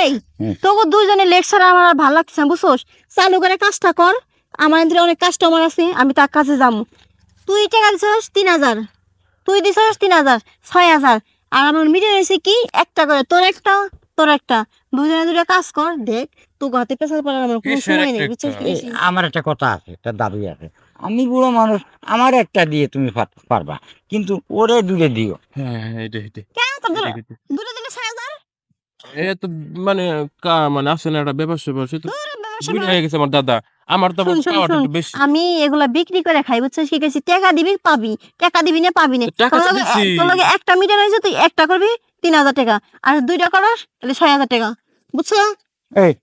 এই হুম। তোকে দুইজনে লেকচার আমার আর ভালো লাগছে না বুঝছোস? চালু করে কাজটা কর আমার এদিকে অনেক কাস্টমার আছে আমি তার কাছে যাব। তুই টাকা দিছস তিন হাজার তুই দিছস তিন হাজার ছয় হাজার আর আমার মিটে রয়েছে কি একটা করে তোর একটা তোর একটা। দুজনে দুটো কাজ কর দেখ হাতে পেশাল পড়ার আমার কোনো সময় নেই বুঝছিস আমার একটা কথা আছে একটা দাবি আছে। আমি বুড়ো মানুষ আমার একটা দিয়ে তুমি পারবা কিন্তু ওরে দূরে দিও। হ্যাঁ হ্যাঁ এটা এটা কেন তোর দুটো- এটা, এটা। দুটো দিলে ছয় হাজার এ তো মানে কা মানে না একটা ব্যাপার স্যাপার সে তো বুড়ি হয়ে গেছে আমার দাদা। আমার তো আবার শোন, শোন, পাওয়ারটা শোন। একটু বেশি। আমি এগুলা বিক্রি করে খাই বুঝছিস? কি কইছি টাকা দিবি পাবি। টাকা দিবি না পাবি না। টাকা তোর তো লগে- দিছি। তোর লগে একটা মিটার হয়েছে তুই একটা করবি তিন হাজার টাকা। আর দুইটা করস তাহলে ছয় হাজার টাকা। বুঝছ? এই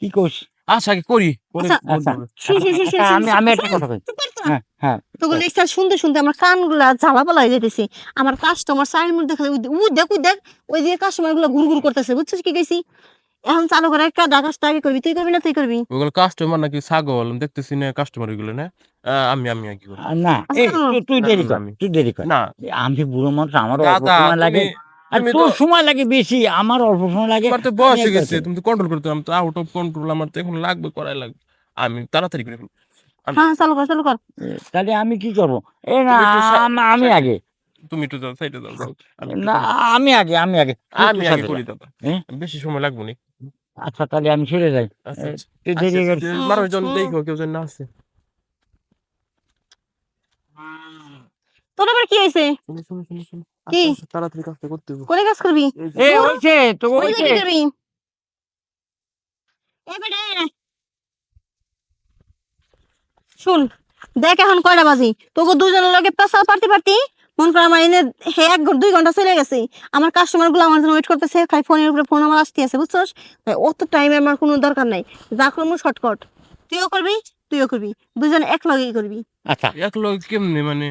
কি কইস? আচ্ছা কি করি। পরে আচ্ছা, বলব। আচ্ছা। শি, শি, শি, শি, শি, আমি শি, আমি শি, একটা কথা কই। কর তো। হ্যাঁ হ্যাঁ। শুনতে শুনতে আমার কানগুলা জ্বালা পালা হয়ে যেতেছে আমার কাস্টমার উই দেখ উই দেখ ওই যে কাস্টমারগুলো ঘুর ঘুর করতেছে বুঝছিস কি কইছি? এখন চালু করে একটা ডাকাসটা আগে করবি তুই করবি না তুই করবি? ওগুলো কাস্টমার নাকি ছাগল আমি দেখতেছি না কাস্টমার ওইগুলো না? আমি আমি কি করি। না আচ্ছা। তুই- দেরি কর তুই দেরি কর। না। আমি বুড়ো মানুষ আমার অল্প সময় লাগে। আর তোর সময় লাগে বেশি আমার অল্প সময় লাগে। তোমার তো বয়স হয়ে গেছে তুমি তো কন্ট্রোল করতে আমি তো আউট অফ কন্ট্রোল আমার তো এখন লাগবে করাই লাগবে। আমি তাড়াতাড়ি করে ফেলব। হ্যাঁ চালু কর চালু কর। তাহলে আমি কি করব? এ না আম- আগে। তুমি একটু যাও সাইডে যাও যাও। আমি একটু না আমি আগে আমি আগে। আমি আগে করি দাদা হ্যাঁ? বেশি সময় লাগবে না। আচ্ছা তাহলে আমি সরে যাই। আচ্ছা এ, আচ্ছা। আচ্ছা। আচ্ছা, মানুষজন দেখো কেউ যেন না আছে। তোর আবার কি হয়েছে? শুনো শুনো শুনো শুনো। কি? তাড়াতাড়ি কাজটা করতে হবে। কাজ করবি? এ হইছে তো ওই হইছে কি করবি? এ বেটা শুন দেখ এখন কয়টা বাজি। তোকে দুজনের লগে পেশাল পারতে পারতি? মন করে আমার এনে হে এক দুই ঘণ্টা চলে গেছে। আমার কাস্টমারগুলো আমার জন্য ওয়েট করতেছে খালি ফোনের উপরে ফোন আমার আসতে আছে বুঝছস? তাই অত টাইমে আমার কোনো দরকার নাই। যা করব শর্টকাট তুইও করবি তুইও করবি। দুজন এক লগেই করবি। আচ্ছা। এক লগে কেমনে মানে?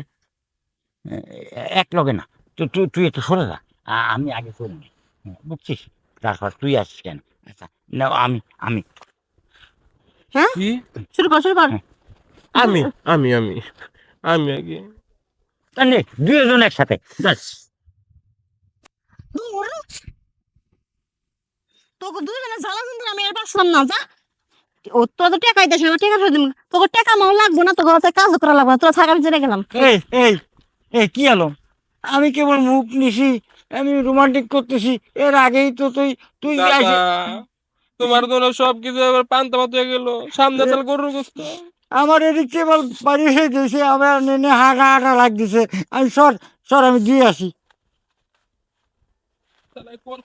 এক লগে না। তুই তুই তুই একটু সরে যা। আ- আমি আগে করে নি হ্যাঁ, বুঝছিস? তারপর তুই আসিস কেন? আচ্ছা না আমি আমি। হ্যাঁ? কি? শুরু কর শুরু কর। আমি আমি আমি আমি আগে। তাহলে দুজন একসাথে ব্যাস। তোকে দুজনে জ্বালা কিন্তু আমি আর পারছিলাম না যা। ও তোরা তো টাকাই দেশ আমার টাকা ফেরত তোকে টাকা মাও লাগবো না তোকে হাতে কাজ করা লাগবে না তোরা থাকা ভিতরে গেলাম। এই এই এই কি হলো? আমি কেবল মুখ নিছি আমি রোমান্টিক করতেছি এর আগেই তো তুই তুই তোমার জন্য সব কিছু এবার পান্তা পাত হয়ে গেল। সামনে তাহলে গরুর গোস্ত। আমার এদিক এবার বাড়ি এসে দিয়েছে আমার নেনে হাঁটা হাঁটা লাগতেছে। আমি সর সর, আমি দিয়ে আসি।